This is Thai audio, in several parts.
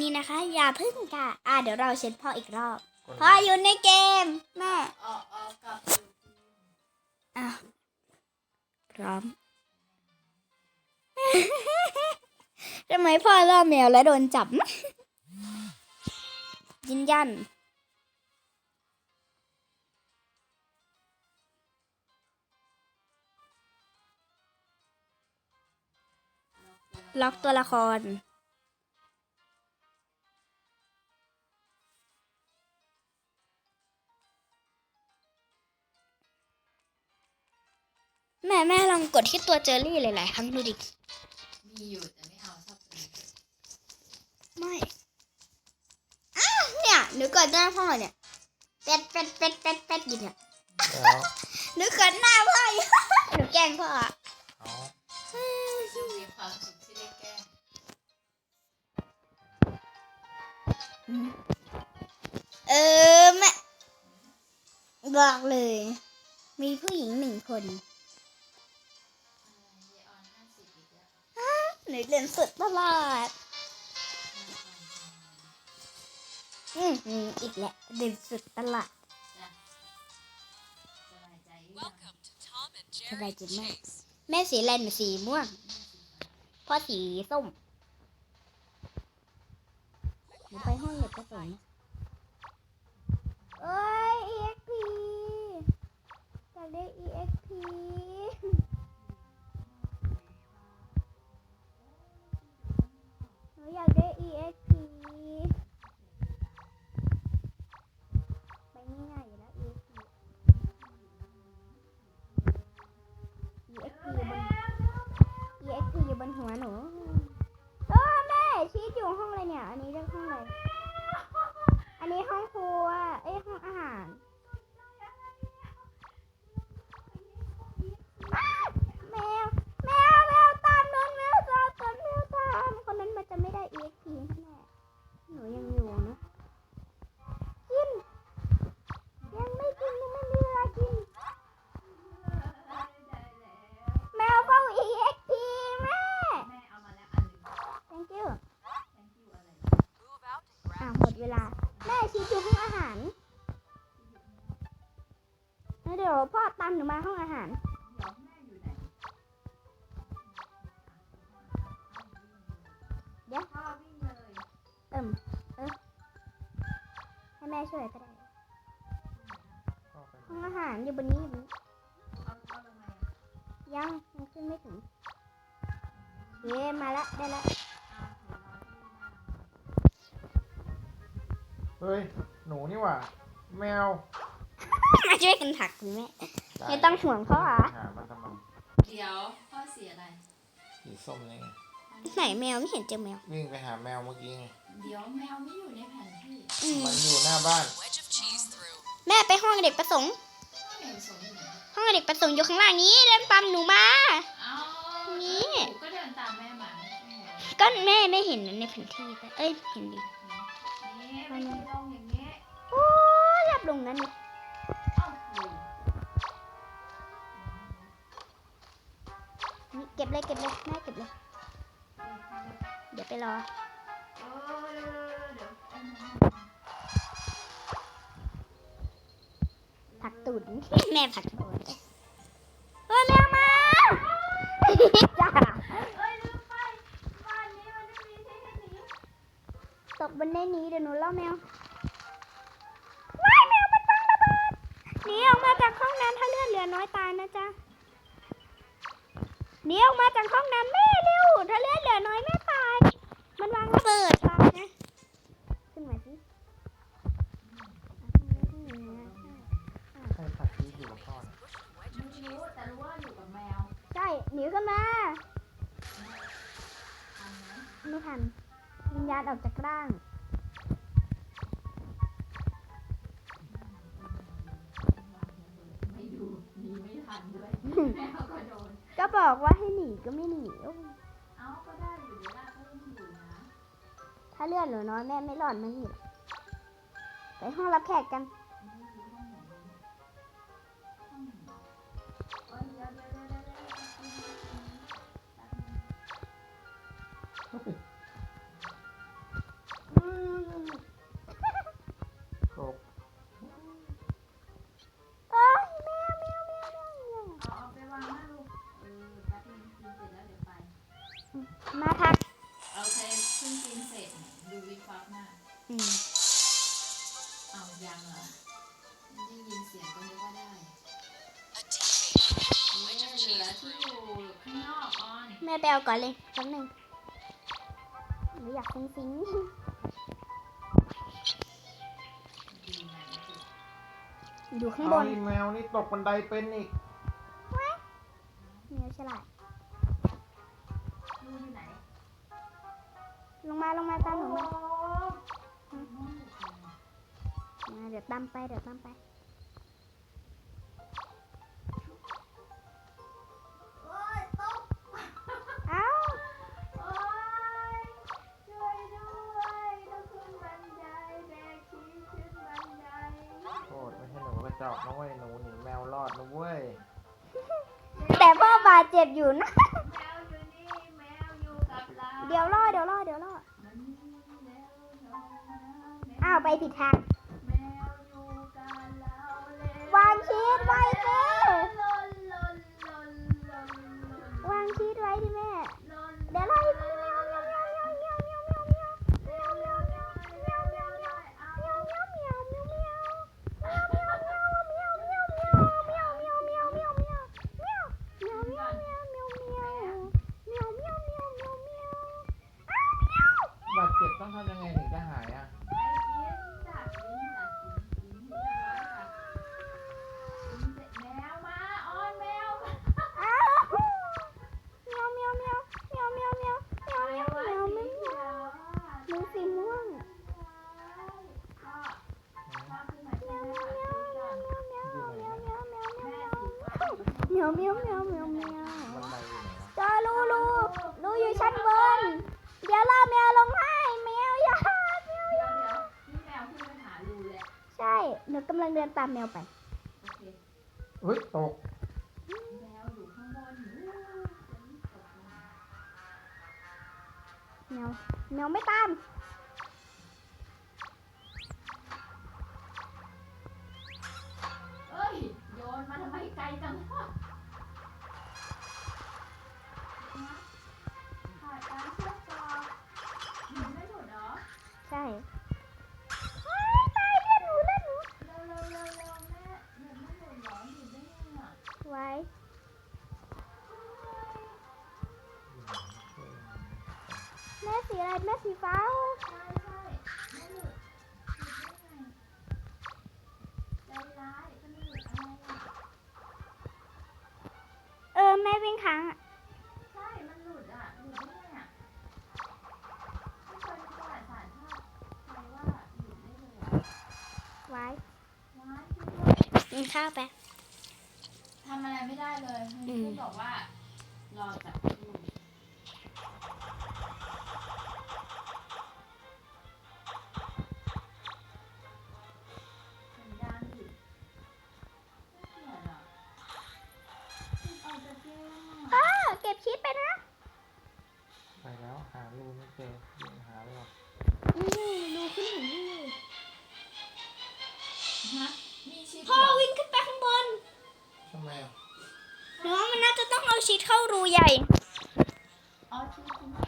นี่นะคะ อย่าพึ่งค่ะอ่าเดี๋ยวเราเช็ดพ่ออีกรอบกดพ่ออยู่ในเกม แม่ออกออกกลับอยู่อะพร้อมทำไมพ่อล่อแมวแล้วโดนจับ ยินยันล็อกตัวละคร กดที่ตัวเจอรี่หลายๆครั้งดูดิ มีอยู่แต่ไม่เอาชอบตัวนี้ไม่อ้าวเนี่ยหนูกดหน้าพ่อเนี่ย เป็ดเป็ดเป็ดเป็ดเป็ดอยู่เนี่ยแล้วหนูกดหน้าพ่ออยู่หนูแกล้งพ่ออะเอาดูมีความสุขที่ได้แกล้งเออแม่บอกเลย มีผู้หญิงหนึ่งคน หนูเล่นสุดตลอดอืมอืมอีกแล้วเล่นสุดตลอดสบายใจหรือยัง Welcome to Tom and สบาย Jerry ใจมาก Chase. แม่สีแลนหนูสีม่วงพ่อสีส้มหนูไปห้องเด็กกระสงเอ้ย EXP อยากได้ EXP หนูอยากได้ EXP ไปง่ายๆอยู่แล้ว EXP EXP อยู่บน EXP อยู่บนหัวหนูเออแม่ชีสอยู่ห้องอะไรเนี่ย อันนี้เรียกห้องอะไร อันนี้ห้องครัว เอ้ยห้องอาหารอ้าวแมว แมว แมวตามโดนแมวตามโดนแมวตามคนนั้นมันจะไม่ได้ EXP แน่หนูยังอยู่นะ กิน ยังไม่กินยังไม่มีเวลากิน แมวเฝ้า EXP แม่ แม่เอามาแล้วอันหนึ่ง thank you thank you อะไร Move out and อะ grab หมด เวลา แม่ชีอยู่ห้องอาหารเดี๋ยวพ่อตามหนูมาห้องอาหารเดี๋ยวแม่อยู่ไหนเดี๋ยวพ่อวิ่งเลยเอิ่มเออให้แม่ช่วยก็ได้ห้องอาหารอยู่บนนี้อยู่าเอาทำไมอะยังยังขึ้นไม่ถึงเย้มาละได้ละ เฮ้ย หนูนี่หว่า แมวมาช่วยกันถักคุณแม่ไม่ต้องห่วงพ่อเหรอหามาทำไมเดี๋ยวพ่อเสียอะไร สีส้มนี่ไงไหนแมวไม่เห็นเจอแมว วิ่งไปหาแมวเมื่อกี้ไง เดี๋ยวแมวไม่อยู่ในแผนที่อืมมันอยู่หน้าบ้าน wedge of cheese through. แม่ไปห้องเด็กประสงค์พ่อเห็นสนอยู่ไหนห้องเด็กประสงค์อยู่ข้างล่างนี้เดินตามหนูมาเอานี่หนูก็เดินตามแม่มาไม่ใช่เหรอก็แม่ไม่เห็นในแผนที่แต่เอ้ยเห็นดิ ลงนั้นดิเอ้าอยู่นี่เก็บเลยเก็บเลยแม่เก็บเลย เดี๋ยวไปรอเออเดี๋ยวเอามาผักตูดแม่ผักตูดเฮ้ยแมวมาจ้าเอ้ยลืมไปบ้านนี้มันไม่มีที่ให้หนีตกบนได้หนี้เดี๋ยวหนูล่อแมวว้ น้ำถ้าเลือดเหลือน้อยตายนะจ๊ะหนีออกมาจากห้องน้ำแม่เร็วถ้าเลือดเหลือน้อยแม่ตาย มันวางระเบิดตายนะขึ้นมาสิใครผัดชีสอยู่กับพ่อเนี่ยไม่รู้แต่รู้ว่าอยู่กับแมวใช่หนีขึ้นมาทันไหมไม่ทันวิญญาณออกจากร่าง บอกว่าให้หนีก็ไม่หนีโอ้ยเอ้าก็ได้อยู่เวลาก็ยังอยู่นะถ้าเลือดเหลือน้อยแม่ไม่รอดมันหนีหรอกไปห้องรับแขกกันเอ้ยเดี๋ ที่อยู่ข้างนอกออนแม่ไปเาก่อนเลยแป๊หนึ่งหนูอยากฟังซิงดีอยู่ข้างบน เอาแมวนี่ตกบันไดเป็นอีก แมวฉลาดลไหนลงมาลงมาตามหนูมาเดี๋ยวตามไปเดี๋ยวตามไป จอกนะเว้ยหนูหนีแมวรอดนะเว้ยแต่พ่อบาดเจ็บอยู่นะ เดี๋ยวรอดเดี๋ยวรอดเดี๋ยวรอดอ้าวไปผิดทางวางชีสไว้สิวางชีสไว้ที่แม่ำลังเดินตามแมวไปโอเคเฮ้ยตกแมวอยู่ข้างบนอู้จะรีบตกลงแมวแมวไม่ตาม ม่สีอะไรแม่สีฟ้าใช่ใช่ไม่หลุดหลุดได้ไงใจร้ายจะไม่หลุดอะไรอะเออแม่วิ่งค้างอะใช่ มันหลุดอะ หลุดได้ไงอะไม่เคยมีประวัติศาสตร์ชาติใครว่าหลุดได้เลยอะไว้ว้ายช่วยด้วยกินข้าวไป ทำอะไรไม่ได้เลยมันอืมแค่บอกว่ารอจับ ชีสไปนะ ไปแล้วหารูไม่เจอยังหาไม่ออกนี่ดูขึ้นถึงนี่ฮะมีชิปพ่อเหรอวิ่งขึ้นไปข้างบนทำไมอะหรือว่ามันน่าจะต้องเอาชีสเข้ารูใหญ่อ๋อชิปคุณที่บอกใช่ป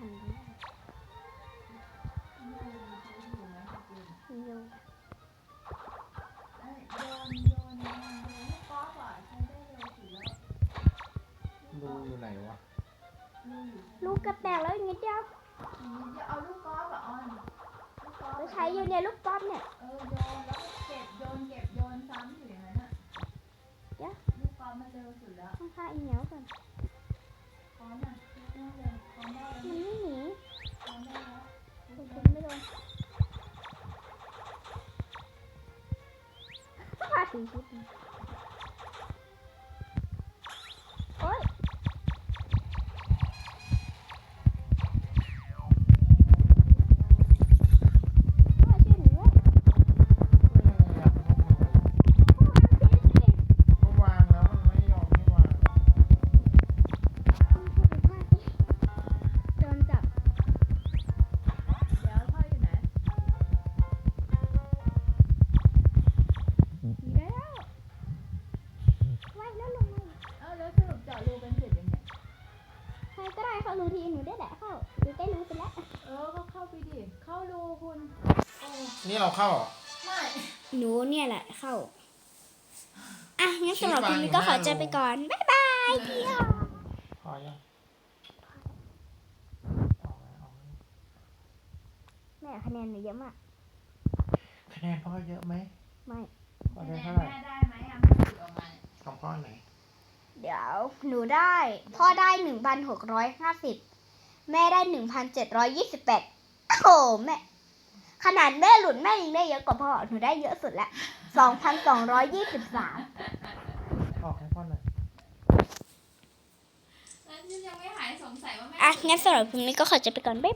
ด้เร็วสุดแล้วรูอยู่ไหนวะลูกอยู่ลูกกระแตกแล้วอย่างงี้เดียวอย่างนี้จะเอาลูกกอล์ฟอะออนลูกกอล์ฟเราอะใช้อยู่เนี่ยลูกป๊อปเนี่ย เออโยนแล้วก็เก็บโยนเก็บโยนซ้ำอยู่อย่างนั้นอะเดี๋ยว ลูกกอล์ฟมันเร็วสุดแล้วข้างๆอีเหนียวก่อนพร้อมอะเร็วเลยพร้อมได้แล้ว มันไม่หนีพร้อมได้แล้วโอเคไม่โดนพาถึงชีส นี่เราเข้าเหรอ ไม่หนูเนี่ยแหละเข้า อะงั้นสำหรับคลิปนี้ก็ขอจบไปก่อน บ๊ายบายเดียวพอยังออกแล้วออกแล้วแม่คะแนนหนูเยอะมาก คะแนนพ่อเยอะไหมไม่ พ่อคะได้แนนเท่าไหร่แม่ได้ไหมอะไม่ถือออกมาเนี่ยของพ่อไหนเดี๋ยวหนูได้ พ่อได้หนึ่งพันหกร้อยห้าสิบแม่ได้หนึ่งพันเจ็ดร้อยยี่สิบแปดโอ้โหแม่ ขนาดแม่หลุดแม่ยังได้เยอะกว่าพ่อ หนูได้เยอะสุดละสองพันสองร้อยยี่สิบสามออกให้พ่อหน่อยแล้วฉันยังไม่หายสงสัยว่าแม่ อะงั้นสำหรับคลิปนี้ก็ขอจบไปก่อนบ๊ายบาย